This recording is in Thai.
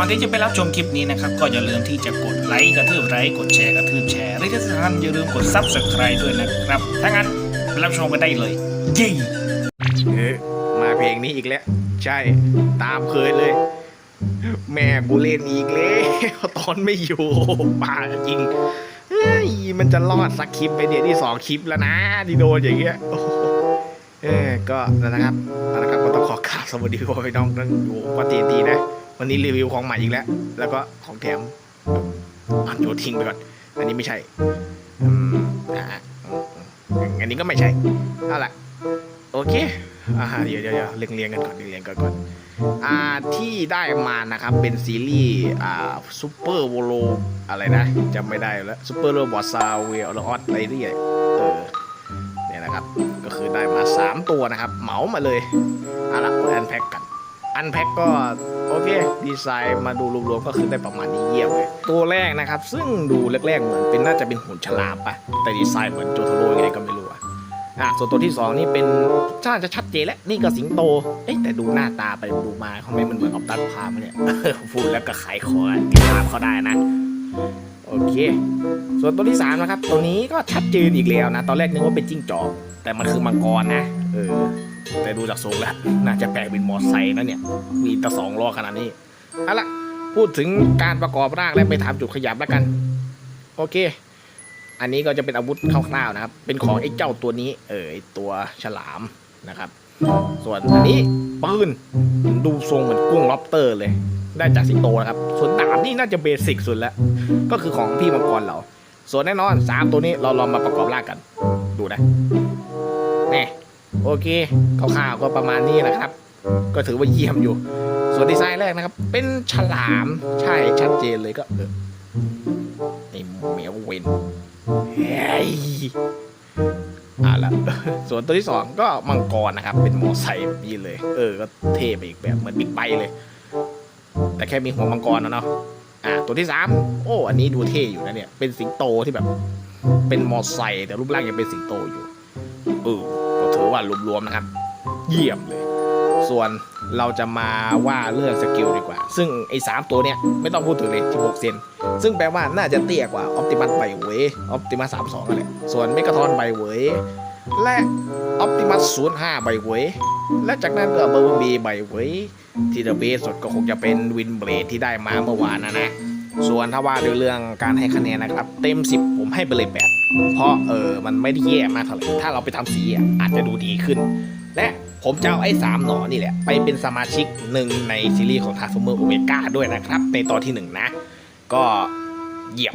ก่อนที่จะไปรับชมคลิปนี้นะครับ ก็อย่าลืมที่จะกดไลค์กระทืบไลค์กดแชร์กระทืบแชร์และที่สำคัญอย่าลืมกดซับสไครต์ด้วยนะครับถ้างั้นไปรับชมกันได้เลยเย้เออมาเพลงนี้อีกแล้ว ใช่ตามเคยเลย แม่กูเล่นอีกแล้วตอนไม่อยู่ป่าจริงเฮ้ยมันจะรอดสักคลิปไปเดี๋ยวที่สองคลิปแล้วนะที่โดนอย่างเงี้ยเออก็นั่นะครับนะครับก็ต้องขอกราบสวัสดีพ่อพี่น้องทั้งอยู่ปฏิทีนะ วันนี้รีวิวของใหม่อีกแล้ว แล้วก็ของแถมอันโยทิ้งไปก่อน อันนี้ไม่ใช่อืมฮะอันนี้ก็ไม่ใช่เอาล่ะโอเคอ่าเดี๋ยวเดี๋ยวเดี๋ยวเรียงเรียงกันก่อนเรียงเรียงกันก่อนอ่าที่ได้มานะครับเป็นซีรีส์อ่าซูเปอร์โวโลอะไรนะจำไม่ได้แล้วซูเปอร์โรบอทซาวเวลออสอะไรนี่เออเนี่ยนะครับ ก็คือได้มา 3 ตัวนะครับ เหมามาเลยเอาละอันแพ็กกัน อันแพ็กก็โอเค ดีไซน์มาดูรวมๆก็คือได้ประมาณนี้เยี่ยมเลยตัวแรกนะครับ ซึ่งดูแรกๆเหมือนเป็นน่าจะเป็นหุ่นฉลามปะแต่ดีไซน์เหมือนโจโทโร่ยังไงก็ไม่รู้อะอะส่วนตัวที่สองนี่เป็นน่าจะชัดเจนแล้วนี่ก็สิงโต เอ๊ะแต่ดูหน้าตาไปดูมาเขาไม่มันเหมือนออปตัสพามเนี่ยพูดแล้วก็ขายคอติดตามเขาได้นะ โอเค ส่วนตัวที่สามนะครับตัวนี้ก็ชัดเจนอีกแล้วนะ ตอนแรกนึกว่าเป็นจิ้งจอกแต่มันคือมังกรนะ เออ แต่ดูจากทรงแล้ว น่าจะแปลงเป็นมอไซค์นะเนี่ย มีแตะสองล้อขนาดนี้เอาละพูดถึงการประกอบร่างและไปถามจุดขยับแล้วกัน โอเค อันนี้ก็จะเป็นอาวุธคร่าวๆนะครับ เป็นของไอ้เจ้าตัวนี้ เออไอ้ตัวฉลามนะครับ ส่วนอันนี้ปืนดูทรงเหมือนกุ้งล็อบสเตอร์เลย ได้จากสิงโตนะครับ ส่วนดาบนี่น่าจะเบสิกสุดแล้ว ก็คือของพี่มังกรเรา ส่วนแน่นอนสามตัวนี้เราลองมาประกอบร่างกัน ดูนะ โอเคคร่าวๆก็ประมาณนี้นะครับ ก็ถือว่าเยี่ยมอยู่ ส่วนดีไซน์แรกนะครับ เป็นฉลามใช่ชัดเจนเลยก็เออไอ้เหมียวเวนเฮ้ยอะละส่วนตัวที่สองก็มังกรนะครับ เป็นมอไซค์แบบนี้เลย เออ ก็เท่ไปอีกแบบเหมือนบิ๊กไบค์เลย แต่แค่มีหัวมังกรนะเนาะอะตัวที่สามโอ้ อันนี้ดูเท่อยู่นะเนี่ย เป็นสิงโตที่แบบ เป็นมอไซค์แต่รูปร่างยังเป็นสิงโตอยู่เออ ถือว่ารวมๆนะครับ เยี่ยมเลย ส่วนเราจะมาว่าเรื่องสกิลดีกว่า ซึ่งไอ้สามตัวเนี้ยไม่ต้องพูดถึงเลย16 เซน ซึ่งแปลว่าน่าจะเตี้ยกว่าออ t ติมัสไบเวออ t ติมัส32นั่นแหละ ส่วนเมกาทอนไบเวและออ t ติมัส05ไบเวและจากนั้นก็เบอร์บีไบเวทีเดอะเบสสุดก็คงจะเป็นวินเบรดที่ได้มาเมื่อวานนะนะ ส่วนถ้าว่าด้วยเรื่องการให้คะแนนนะครับ เต็ม 10 ผมให้ไปเลย 8 เพราะเออมันไม่ได้แย่มากเท่าไหร่ถ้าเราไปทำสีอะอาจจะดูดีขึ้น และผมจะเอาไอ้สามหนอนี่แหละ ไปเป็นสมาชิกหนึ่งในซีรีส์ของ Transformer Omega ด้วยนะครับ ในตอนที่หนึ่งนะ ก็เยี่ยบ